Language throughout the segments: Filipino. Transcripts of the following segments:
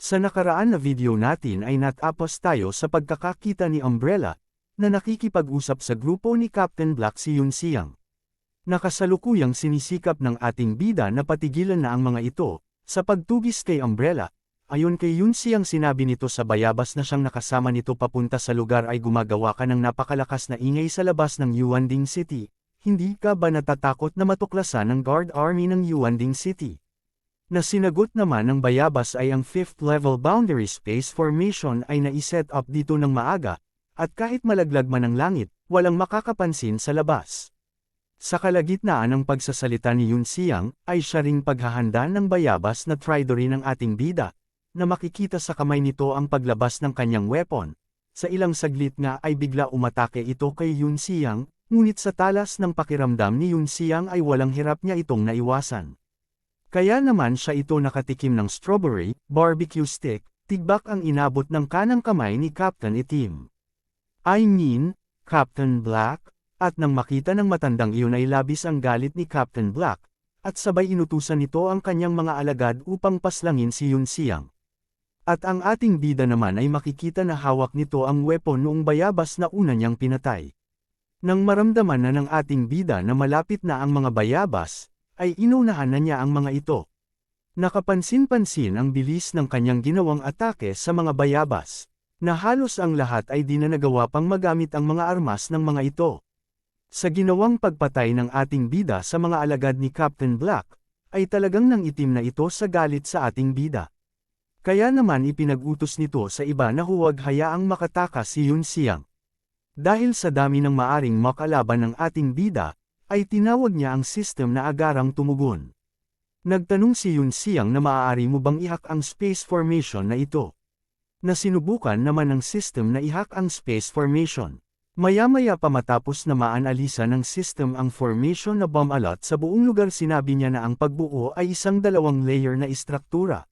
Sa nakaraan na video natin ay natapos tayo sa pagkakakita ni Umbrella, na nakikipag-usap sa grupo ni Captain Black si Yun Siang. Nakasalukuyang sinisikap ng ating bida na patigilan na ang mga ito, sa pagtugis kay Umbrella, ayon kay Yun Siang sinabi nito sa bayabas na siyang nakasama nito papunta sa lugar ay gumagawa ka ng napakalakas na ingay sa labas ng Yuanding City, hindi ka ba natatakot na matuklasan ng guard army ng Yuanding City? Na sinagot naman ng bayabas ay ang 5th level boundary space formation ay naiset up dito ng maaga, at kahit malaglag man ang langit, walang makakapansin sa labas. Sa kalagitnaan ng pagsasalita ni Yun Siang, ay siya ring paghahanda ng bayabas na traidory ng ating bida, na makikita sa kamay nito ang paglabas ng kanyang weapon. Sa ilang saglit nga ay bigla umatake ito kay Yun Siang, ngunit sa talas ng pakiramdam ni Yun Siang ay walang hirap niya itong naiwasan. Kaya naman siya ito nakatikim ng strawberry, barbecue stick, tigbak ang inabot ng kanang kamay ni Captain Itim. I mean, Captain Black, at nang makita ng matandang iyon ay labis ang galit ni Captain Black, at sabay inutusan nito ang kanyang mga alagad upang paslangin si Yun Siang. At ang ating bida naman ay makikita na hawak nito ang weapon noong bayabas na una niyang pinatay. Nang maramdaman na ng ating bida na malapit na ang mga bayabas, ay inunahan na niya ang mga ito. Nakapansin-pansin ang bilis ng kanyang ginawang atake sa mga bayabas, na halos ang lahat ay di na nagawa pang magamit ang mga armas ng mga ito. Sa ginawang pagpatay ng ating bida sa mga alagad ni Captain Black, ay talagang nang itim na ito sa galit sa ating bida. Kaya naman ipinag-utos nito sa iba na huwag hayaang makatakas si Yun Siang. Dahil sa dami ng maaring makalaban ng ating bida, ay tinawag niya ang system na agarang tumugon. Nagtanong si Yun Siang na maaari mo bang ihak ang space formation na ito. Na sinubukan naman ng system na ihak ang space formation. Maya-maya pa matapos na maanalisa ng system ang formation na bomb alot sa buong lugar sinabi niya na ang pagbuo ay isang dalawang layer na istruktura.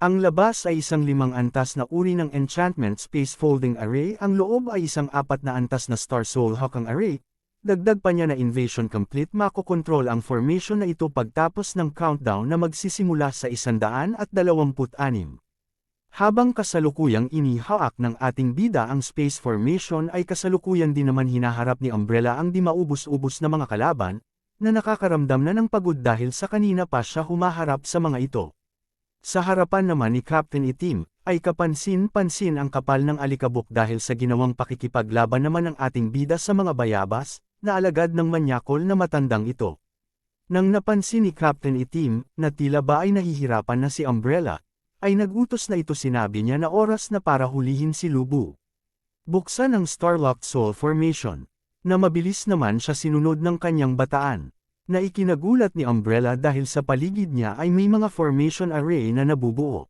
Ang labas ay isang limang antas na uri ng enchantment space folding array, ang loob ay isang apat na antas na star soul hawking array, Dagdag pa niya na invasion complete makokontrol ang formation na ito pagtapos ng countdown na magsisimula sa 126. Habang kasalukuyang inihaak ng ating bida ang space formation ay kasalukuyan din naman hinaharap ni Umbrella ang di maubos-ubos na mga kalaban, na nakakaramdam na ng pagod dahil sa kanina pa siya humaharap sa mga ito. Sa harapan naman ni Captain Itim, ay kapansin-pansin ang kapal ng alikabok dahil sa ginawang pakikipaglaban naman ng ating bida sa mga bayabas, na alagad ng manyakol na matandang ito. Nang napansin ni Captain Itim, na tila ba ay nahihirapan na si Umbrella, ay nagutos na ito sinabi niya na oras na para hulihin si Lubu. Buksan ang Starlocked Soul Formation, na mabilis naman siya sinunod ng kanyang bataan, na ikinagulat ni Umbrella dahil sa paligid niya ay may mga formation array na nabubuo.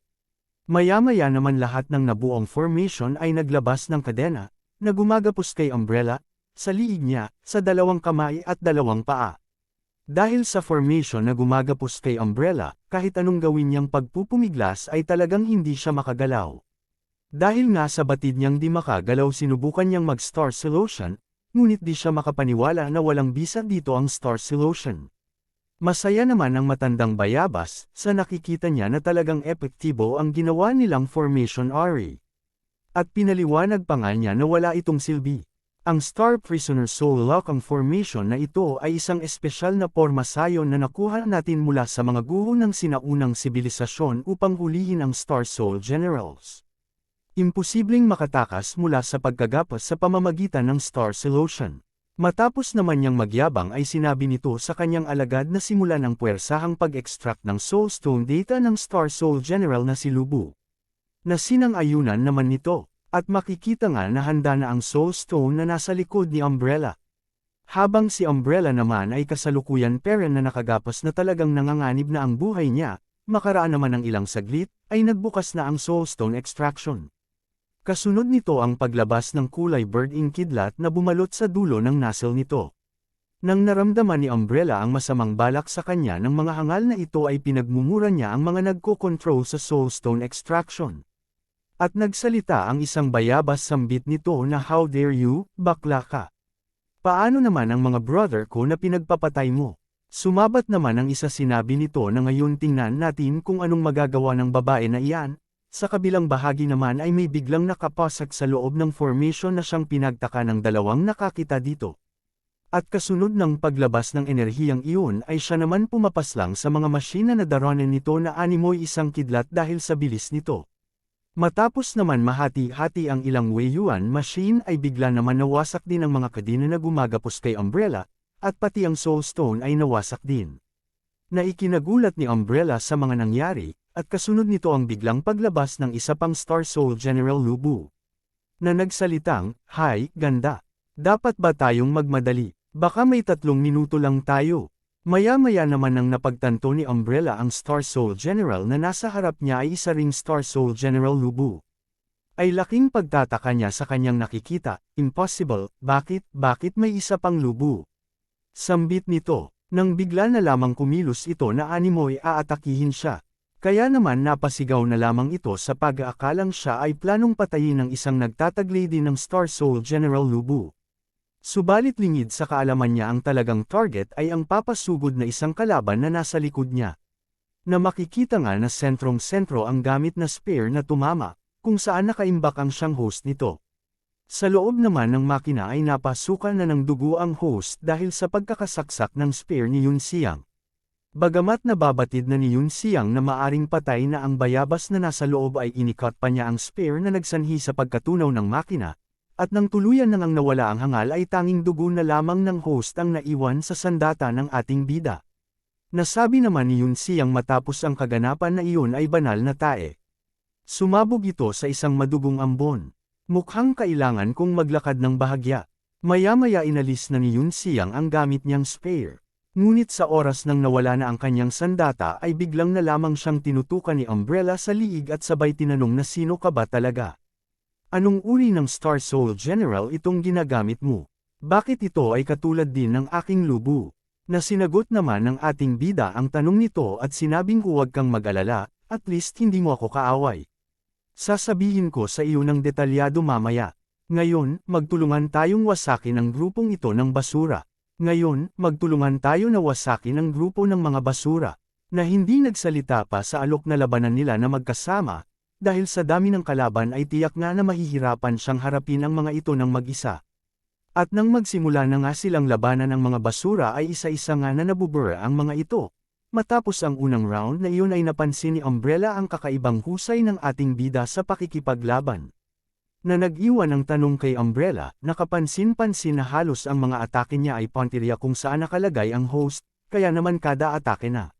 Maya-maya naman lahat ng nabuong formation ay naglabas ng kadena, na gumagapos kay Umbrella, sa liig niya, sa dalawang kamay at dalawang paa. Dahil sa formation na gumagapos kay Umbrella, kahit anong gawin niyang pagpupumiglas ay talagang hindi siya makagalaw. Dahil nga sa batid niyang di makagalaw sinubukan niyang mag-star solution, ngunit di siya makapaniwala na walang bisa dito ang star solution. Masaya naman ang matandang bayabas, sa nakikita niya na talagang epektibo ang ginawa nilang formation array. At pinaliwanag pa nga niya na wala itong silbi. Ang Star Prisoner Soul Lock formation na ito ay isang espesyal na porma sayon na nakuha natin mula sa mga guho ng sinaunang sibilisasyon upang hulihin ang Star Soul Generals. Imposibleng makatakas mula sa pagkagapas sa pamamagitan ng Star Solution. Matapos naman niyang magyabang ay sinabi nito sa kanyang alagad na simulan ang puwersahang pag-extract ng Soulstone data ng Star Soul General na si Lubu. Nasinang ayunan naman nito. At makikita nga na handa na ang Soul Stone na nasa likod ni Umbrella. Habang si Umbrella naman ay kasalukuyan peren na nakagapas na talagang nanganganib na ang buhay niya, makaraan naman ng ilang saglit, ay nagbukas na ang Soulstone extraction. Kasunod nito ang paglabas ng kulay bird ink kidlat na bumalot sa dulo ng nozzle nito. Nang naramdaman ni Umbrella ang masamang balak sa kanya ng mga hangal na ito ay pinagmumura niya ang mga nagko-control sa Soulstone extraction. At nagsalita ang isang bayabas sambit nito na how dare you, bakla ka. Paano naman ang mga brother ko na pinagpapatay mo? Sumabat naman ang isa sinabi nito na ngayon tingnan natin kung anong magagawa ng babae na iyan, sa kabilang bahagi naman ay may biglang nakapasak sa loob ng formation na siyang pinagtaka ng dalawang nakakita dito. At kasunod ng paglabas ng enerhiyang iyon ay siya naman pumapaslang sa mga masina na daronan nito na animoy isang kidlat dahil sa bilis nito. Matapos naman mahati-hati ang ilang Weiyuan machine ay bigla naman nawasak din ang mga kadina na gumagapos kay Umbrella, at pati ang Soul Stone ay nawasak din. Naikinagulat ni Umbrella sa mga nangyari, at kasunod nito ang biglang paglabas ng isa pang Star Soul General Lubu. Na nagsalitang, Hi, ganda. Dapat ba tayong magmadali? Baka may tatlong minuto lang tayo. Maya-maya naman nang napagtanto ni Umbrella ang Star Soul General na nasa harap niya ay isa ring Star Soul General Lubu. Ay laking pagtataka niya sa kanyang nakikita, impossible, bakit, bakit may isa pang lubu? Sambit nito, nang bigla na lamang kumilos ito na animoy aatakihin siya. Kaya naman napasigaw na lamang ito sa pag-aakalang siya ay planong patayin ng isang nagtataglay din ng Star Soul General Lubu. Subalit lingid sa kaalaman niya ang talagang target ay ang papasugod na isang kalaban na nasa likod niya. Na makikita nga na sentrong-sentro ang gamit na spear na tumama, kung saan nakaimbak ang siyang host nito. Sa loob naman ng makina ay napasukan na ng dugo ang host dahil sa pagkakasaksak ng spear ni Yun Siang. Bagamat nababatid na ni Yun Siang na maaring patay na ang bayabas na nasa loob ay inikot pa niya ang spear na nagsanhi sa pagkatunaw ng makina, at nang tuluyan nang ang nawala ang hangal ay tanging dugo na lamang ng host ang naiwan sa sandata ng ating bida. Nasabi naman ni Yun Siang matapos ang kaganapan na iyon ay banal na tae. Sumabog ito sa isang madugong ambon. Mukhang kailangan kong maglakad ng bahagya. Maya-maya inalis na ni Yun Siang ang gamit niyang spear. Ngunit sa oras nang nawala na ang kanyang sandata ay biglang na lamang siyang tinutukan ni Umbrella sa liig at sabay tinanong na sino ka ba talaga? Anong uri ng Star Soul General itong ginagamit mo? Bakit ito ay katulad din ng aking lubu? Na sinagot naman ng ating bida ang tanong nito at sinabing huwag kang mag-alala, at least hindi mo ako kaaway. Sasabihin ko sa iyo ng detalyado mamaya. Ngayon, magtulungan tayong wasakin ang grupong ito ng basura. Ngayon, magtulungan tayo na wasakin ang grupo ng mga basura, na hindi nagsalita pa sa alok na labanan nila na magkasama, dahil sa dami ng kalaban ay tiyak nga na mahihirapan siyang harapin ang mga ito ng mag-isa. At nang magsimula na nga silang labanan ng mga basura ay isa-isa nga na nabubura ang mga ito. Matapos ang unang round na iyon ay napansin ni Umbrella ang kakaibang husay ng ating bida sa pakikipaglaban na nag-iwan ng tanong kay Umbrella, nakapansin-pansin na halos ang mga atake niya ay pontirya kung saan nakalagay ang host, kaya naman kada atake na.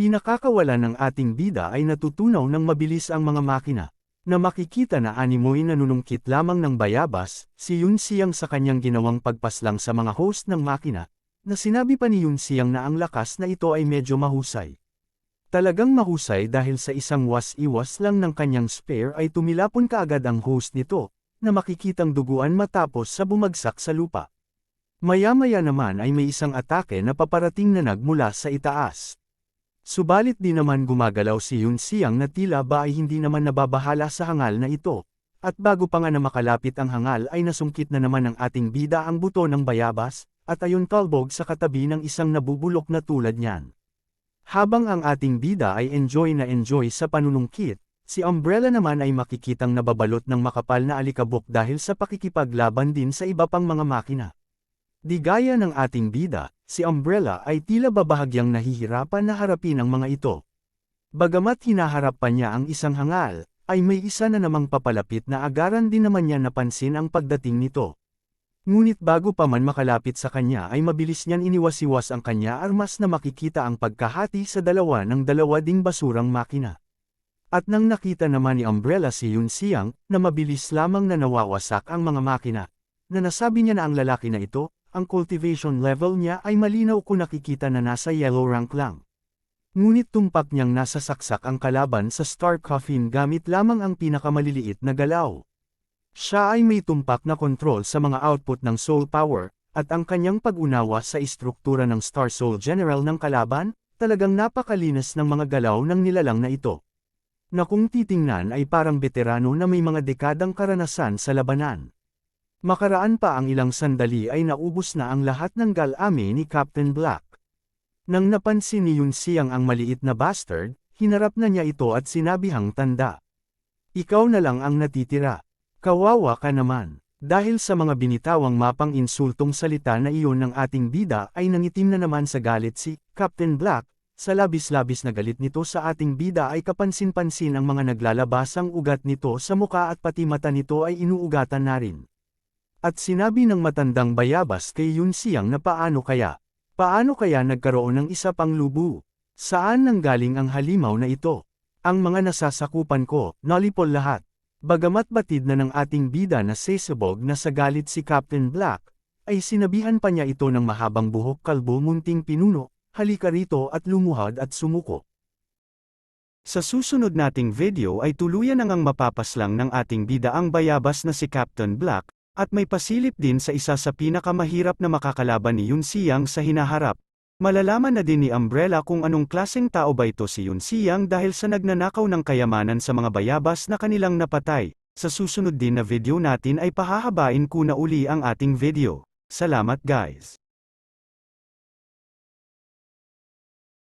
Pinakakawalan ng ating bida ay natutunaw ng mabilis ang mga makina, na makikita na animoy na nunungkit lamang ng bayabas, si Yun Siyang sa kanyang ginawang pagpaslang sa mga host ng makina, na sinabi pa ni Yun Siyang na ang lakas na ito ay medyo mahusay. Talagang mahusay dahil sa isang was-iwas lang ng kanyang spare ay tumilapon kaagad ang host nito, na makikitang duguan matapos sa bumagsak sa lupa. Maya-maya naman ay may isang atake na paparating na nagmula sa itaas. Subalit di naman gumagalaw si Yun Siang na tila ba ay hindi naman nababahala sa hangal na ito, at bago pa nga na makalapit ang hangal ay nasungkit na naman ng ating bida ang buto ng bayabas, at ayon talbog sa katabi ng isang nabubulok na tulad niyan. Habang ang ating bida ay enjoy na enjoy sa panunungkit, si Umbrella naman ay makikitang nababalot ng makapal na alikabok dahil sa pakikipaglaban din sa iba pang mga makina. Di gaya ng ating bida, si Umbrella ay tila babahagyang nahihirapan na harapin ang mga ito. Bagamat hinaharap pa niya ang isang hangal, ay may isa na namang papalapit na agaran din naman niya napansin ang pagdating nito. Ngunit bago pa man makalapit sa kanya ay mabilis niyan iniwasiwas ang kanya armas na makikita ang pagkahati sa dalawa ng dalawa ding basurang makina. At nang nakita naman ni Umbrella si Yun Siang, na mabilis lamang na nawawasak ang mga makina, na nasabi niya na ang lalaki na ito, ang cultivation level niya ay malinaw kung nakikita na nasa yellow rank lang. Ngunit tumpak niyang nasa saksak ang kalaban sa Star Coffin gamit lamang ang pinakamaliliit na galaw. Siya ay may tumpak na kontrol sa mga output ng soul power, at ang kanyang pag-unawa sa istruktura ng Star Soul General ng kalaban, talagang napakalinas ng mga galaw ng nilalang na ito. Na kung titingnan ay parang veterano na may mga dekadang karanasan sa labanan. Makaraan pa ang ilang sandali ay naubos na ang lahat ng galame ni Captain Black. Nang napansin ni Yun Siang ang maliit na bastard, hinarap na niya ito at sinabihang tanda. Ikaw na lang ang natitira. Kawawa ka naman. Dahil sa mga binitawang mapang insultong salita na iyon ng ating bida ay nangitim na naman sa galit si Captain Black, sa labis-labis na galit nito sa ating bida ay kapansin-pansin ang mga naglalabasang ugat nito sa muka at pati mata nito ay inuugatan na rin. At sinabi ng matandang bayabas kay Yun Siyang na paano kaya? Paano kaya nagkaroon ng isa pang lubu? Saan nanggaling ang halimaw na ito? Ang mga nasasakupan ko, nalipol lahat. Bagamat batid na ng ating bida na sesabog na sa galit si Captain Black, ay sinabihan pa niya ito ng mahabang buhok kalbo munting pinuno, halika rito at lumuhad at sumuko. Sa susunod nating video ay tuluyan nang ang mapapaslang ng ating bida ang bayabas na si Captain Black, at may pasilip din sa isa sa pinakamahirap na makakalaban ni Yun Siyang sa hinaharap. Malalaman na din ni Umbrella kung anong klaseng tao ba ito si Yun Siyang dahil sa nagnanakaw ng kayamanan sa mga bayabas na kanilang napatay. Sa susunod din na video natin ay pahahabain ko na uli ang ating video. Salamat guys!